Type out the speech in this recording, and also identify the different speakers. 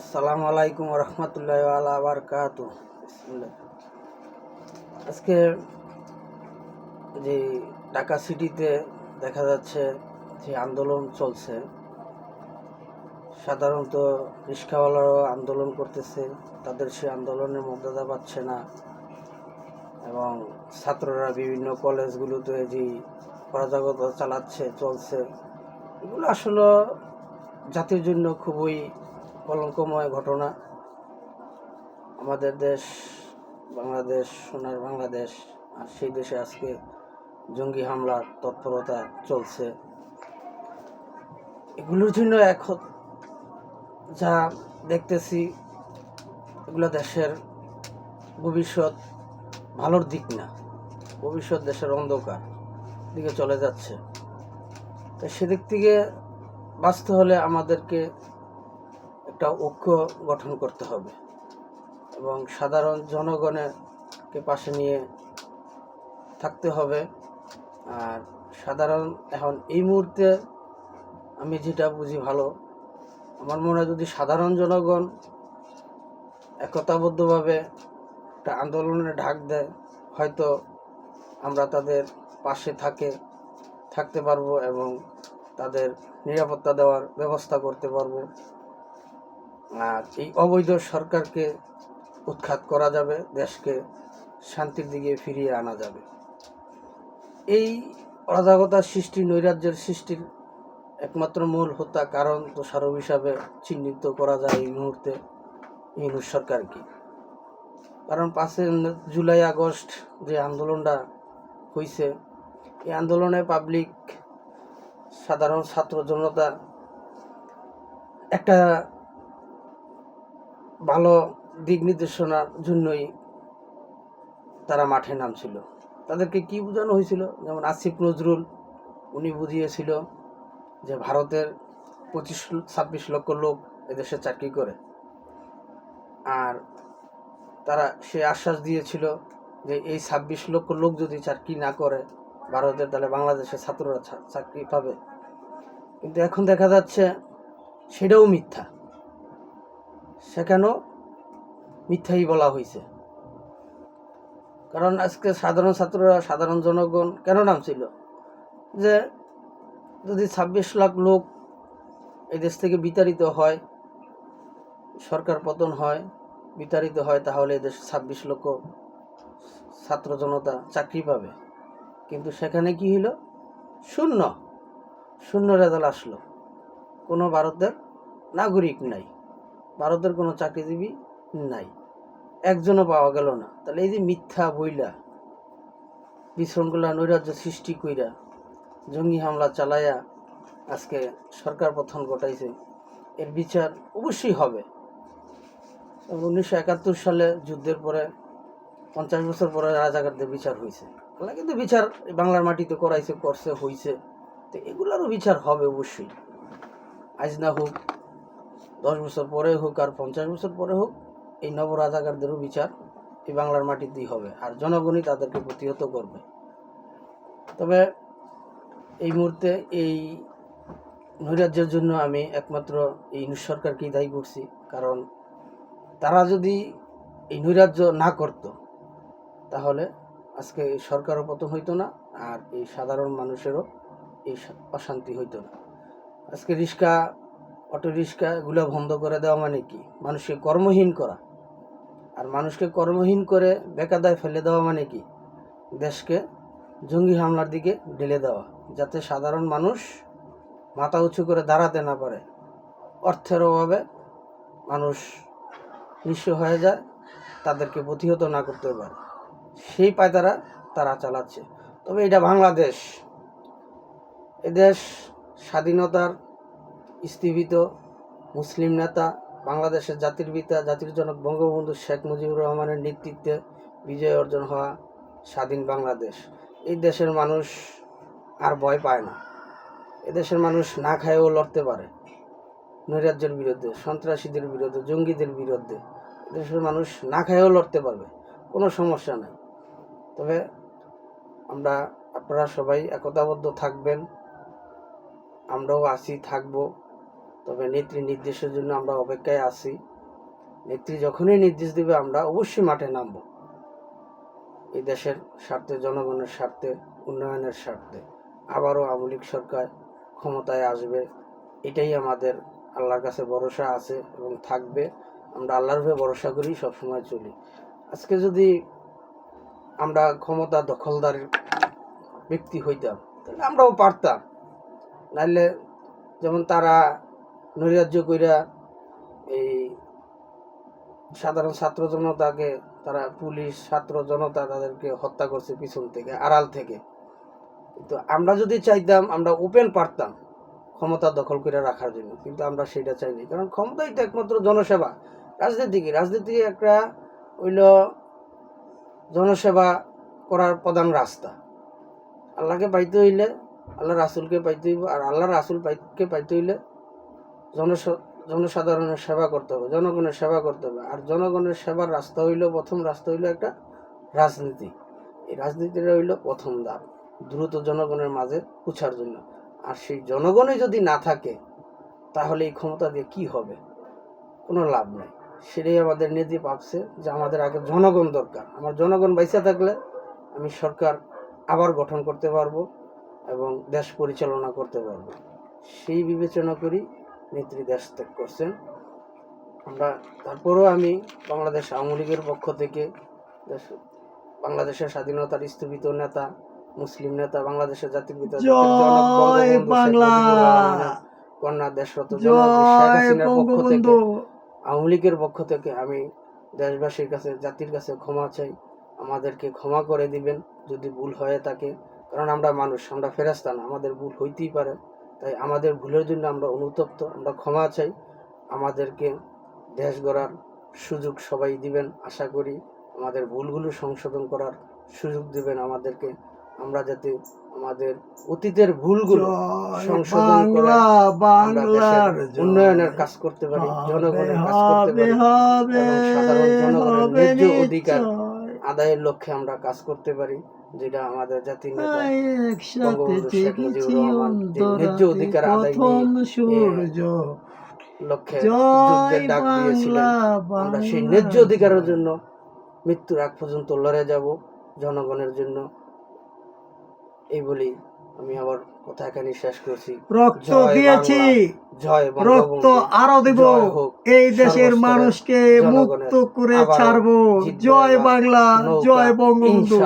Speaker 1: আসসালামু আলাইকুম রহমতুল্লাহ আলা বারকাত আজকে যে ঢাকা সিটিতে দেখা যাচ্ছে যে আন্দোলন চলছে, সাধারণত রিক্সাওয়ালারাও আন্দোলন করতেছে, তাদের সে আন্দোলনের মর্যাদা পাচ্ছে না এবং ছাত্ররা বিভিন্ন কলেজগুলোতে যে অরাজকতা চালাচ্ছে, চলছে, এগুলো আসলে জাতির জন্য খুবই কলঙ্কময় ঘটনা। আমাদের দেশ, বাংলাদেশ, সোনার বাংলাদেশ, আর সেই দেশে আজকে জঙ্গি হামলার তৎপরতা চলছে। এগুলোর জন্য এখন যা দেখতেছি, এগুলো দেশের ভবিষ্যৎ ভালোর দিক না। ভবিষ্যৎ দেশের অন্ধকার দিকে চলে যাচ্ছে। তো সেদিক থেকে বাঁচতে হলে আমাদেরকে একটা ঐক্য গঠন করতে হবে এবং সাধারণ জনগণেরকে পাশে নিয়ে থাকতে হবে। আর সাধারণ, এখন এই মুহূর্তে আমি যেটা বুঝি ভালো, আমার মনে হয় যদি সাধারণ জনগণ একতাবদ্ধভাবে একটা আন্দোলনের ঢাক দেয়, হয়তো আমরা তাদের পাশে থাকে, থাকতে পারব এবং তাদের নিরাপত্তা দেওয়ার ব্যবস্থা করতে পারব। এই অবৈধ সরকারকে উৎখাত করা যাবে, দেশকে শান্তির দিকে ফিরিয়ে আনা যাবে। এই অরাজকতার সৃষ্টি, নৈরাজ্যের সৃষ্টির একমাত্র মূল হত্যা কারণ দোষারোপ হিসাবে চিহ্নিত করা যায় এই মুহূর্তে ইউনুস সরকারকে। কারণ পাঁচই জুলাই, আগস্ট যে আন্দোলনটা হয়েছে এই আন্দোলনে পাবলিক, সাধারণ ছাত্র জনতা একটা ভালো দিক নির্দেশনার জন্যই তারা মাঠে নামছিল। তাদেরকে কি বোঝানো হয়েছিল? যেমন আসিফ নজরুল, উনি বুঝিয়েছিল যে ভারতের পঁচিশ, ছাব্বিশ লক্ষ লোক এদেশে চাকরি করে। আর তারা সে আশ্বাস দিয়েছিল যে এই ছাব্বিশ লক্ষ লোক যদি চাকরি না করে, ভারতের তাহলে বাংলাদেশের ছাত্ররা চাকরি পাবে। কিন্তু এখন দেখা যাচ্ছে সেটাও মিথ্যা। সেখানেও মিথ্যাই বলা হয়েছে। কারণ আজকে সাধারণ ছাত্ররা, সাধারণ জনগণ কেন নামছিল? যে যদি ছাব্বিশ লাখ লোক এই দেশ থেকে বিতাড়িত হয়, সরকার পতন হয়, বিতাড়িত হয়, তাহলে এদেশ ছাব্বিশ লক্ষ ছাত্র জনতা চাকরি পাবে। কিন্তু সেখানে কি হলো শূন্য। শূন্য রেজাল্ট আসলো। কোনো ভারতের নাগরিক নাই। ভারতের কোনো চাকরিজীবী নাই। একজনও পাওয়া গেল না। তাহলে এই যে মিথ্যা বইলা, বিশৃঙ্খলা নৈরাজ্য সৃষ্টি কইরা জঙ্গি হামলা চালায়া আজকে সরকার পতন ঘটাইছে, এর বিচার অবশ্যই হবে। উনিশশো একাত্তর সালে যুদ্ধের পরে, পঞ্চাশ বছর পরে রাজাকারদের বিচার হয়েছে তাহলে কিন্তু বিচার বাংলার মাটিতে করাইছে, করছে, হইছে। তো এগুলোরও বিচার হবে অবশ্যই। আজ না হোক দশ বছর পরে হোক আর পঞ্চাশ বছর পরে হোক, এই নব রাজাকারদেরও বিচার এই বাংলার মাটিতেই হবে আর জনগণই তাদেরকে প্রতিহত করবে। তবে এই মুহূর্তে এই নৈরাজ্যের জন্য আমি একমাত্র এই সরকারকেই দায়ী করছি, কারণ তারা যদি এই নৈরাজ্য না করত, তাহলে আজকে এই সরকারও পতন হইতো না আর এই সাধারণ মানুষেরও এই অশান্তি হইতো না। আজকে রিক্সা অটো রিক্সা এগুলো বন্ধ করে দেওয়া মানে কি? মানুষকে কর্মহীন করা। আর মানুষকে কর্মহীন করে বেকাদায় ফেলে দেওয়া মানে কি? দেশকে জঙ্গি হামলার দিকে ঢেলে দেওয়া, যাতে সাধারণ মানুষ মাথা উঁচু করে দাঁড়াতে না পারে। অর্থের অভাবে মানুষ নিঃস্ব হয়ে যায়, তাদেরকে প্রতিহত না করতে পারে। সেই পায়তারা তারা চালাচ্ছে। তবে এটা বাংলাদেশ। এদেশ স্বাধীনতার স্থীবিত মুসলিম নেতা, বাংলাদেশের জাতির পিতা, জাতির জনক বঙ্গবন্ধু শেখ মুজিবুর রহমানের নেতৃত্বে বিজয় অর্জন হওয়া স্বাধীন বাংলাদেশ। এই দেশের মানুষ আর ভয় পায় না। এদেশের মানুষ না খায়ও লড়তে পারে। নৈরাজ্যের বিরুদ্ধে, সন্ত্রাসীদের বিরুদ্ধে, জঙ্গিদের বিরুদ্ধে দেশের মানুষ না খায়ও লড়তে পারবে। কোনো সমস্যা নেই। তবে আমরা, আপনারা সবাই একতাবদ্ধ থাকবেন। আমরাও আছি, থাকব। তবে নেত্রী নির্দেশের জন্য আমরা অপেক্ষায় আছি। নেত্রী যখনই নির্দেশ দিবে, আমরা অবশ্যই মাঠে নামব। এই দেশের স্বার্থে, জনগণের স্বার্থে, উন্নয়নের স্বার্থে আবারও আওয়ামী সরকার ক্ষমতায় আসবে, এটাই আমাদের আল্লাহর কাছে ভরসা আছে এবং থাকবে। আমরা আল্লাহর উপরে ভরসা করি, সবসময় চলি। আজকে যদি আমরা ক্ষমতা দখলদার ব্যক্তি হইতাম, তাহলে আমরাও পারতাম। নাহলে যেমন তারা নৈরাজ্য কইরা এই সাধারণ ছাত্র জনতাকে তারা পুলিশ ছাত্র জনতা তাদেরকে হত্যা করছে পিছন থেকে, আড়াল থেকে। তো আমরা যদি চাইতাম, আমরা ওপেন পারতাম ক্ষমতা দখল করে রাখার জন্য, কিন্তু আমরা সেটা চাইনি। কারণ ক্ষমতাই তো একমাত্র জনসেবা। রাজনীতি কি রাজনীতি একটা হইল জনসেবা করার প্রধান রাস্তা। আল্লাহকে পাইতে হইলে আল্লাহ রাসুলকে পাইতে হইব, আর আল্লাহ রাসুল পাইকে পাইতে হইলে জনস, জনসাধারণের সেবা করতে হবে, জনগণের সেবা করতে হবে। আর জনগণের সেবার রাস্তা হইল, প্রথম রাস্তা হইল একটা রাজনীতি। এই রাজনীতিটা হইল প্রথম ধাপ, দ্রুত জনগণের মাঝে পুছার জন্য। আর সেই জনগণই যদি না থাকে, তাহলে এই ক্ষমতা দিয়ে কি হবে? কোনো লাভ নেই। সেটাই আমাদের নীতি ভাবছে যে আমাদের আগে জনগণ দরকার। আমার জনগণ বাইসা থাকলে আমি সরকার আবার গঠন করতে পারব এবং দেশ পরিচালনা করতে পারব। সেই বিবেচনা করি নেত্রী দেশ ত্যাগ করছেন। আমরা তারপরেও আমি বাংলাদেশ আওয়ামী লীগের পক্ষ থেকে বাংলাদেশের স্বাধীনতার স্থপিত নেতা মুসলিম নেতা বাংলাদেশের জাতির পিতা কন্যা দেশরত হাসিনার পক্ষ থেকে আওয়ামী লীগের পক্ষ থেকে আমি দেশবাসীর কাছে জাতির কাছে ক্ষমা চাই। আমাদেরকে ক্ষমা করে দিবেন যদি ভুল হয়ে থাকে কারণ আমরা মানুষ আমরা ফেরাস্তা না আমাদের ভুল হইতেই পারে। তাই আমাদের ভুলের জন্য আমরা অনুতপ্ত আমরা ক্ষমা চাই। আমাদেরকে দেশ গড়ার সুযোগ সবাই দিবেন আশা করি। আমাদের ভুলগুলো সংশোধন করার সুযোগ দিবেন আমাদেরকে। আমরা যাতে আমাদের অতীতের ভুলগুলো সংশোধন করে
Speaker 2: বাংলার
Speaker 1: উন্নয়নের কাজ করতে পারি জনগণের কাজ করতে পারি সাধারণ জনগণের ন্যায্য অধিকার আদায়ের লক্ষ্যে আমরা কাজ করতে পারি। যেটা আমাদের জাতির নেতা অধিকার আদায় লক্ষ্যে যুদ্ধের ডাক দিয়েছিলেন। আমরা সেই ন্যায্য অধিকারের জন্য মৃত্যুর আগ পর্যন্ত লড়ে যাব জনগণের জন্য। এই বলি আমি আবার কথা এখানে শেষ করছি।
Speaker 2: রক্ত দিয়েছি।
Speaker 1: জয়
Speaker 2: রক্ত আরও দেব। এই দেশের মানুষকে মুক্ত করে ছাড়বো। জয় বাংলা জয় বঙ্গবন্ধু।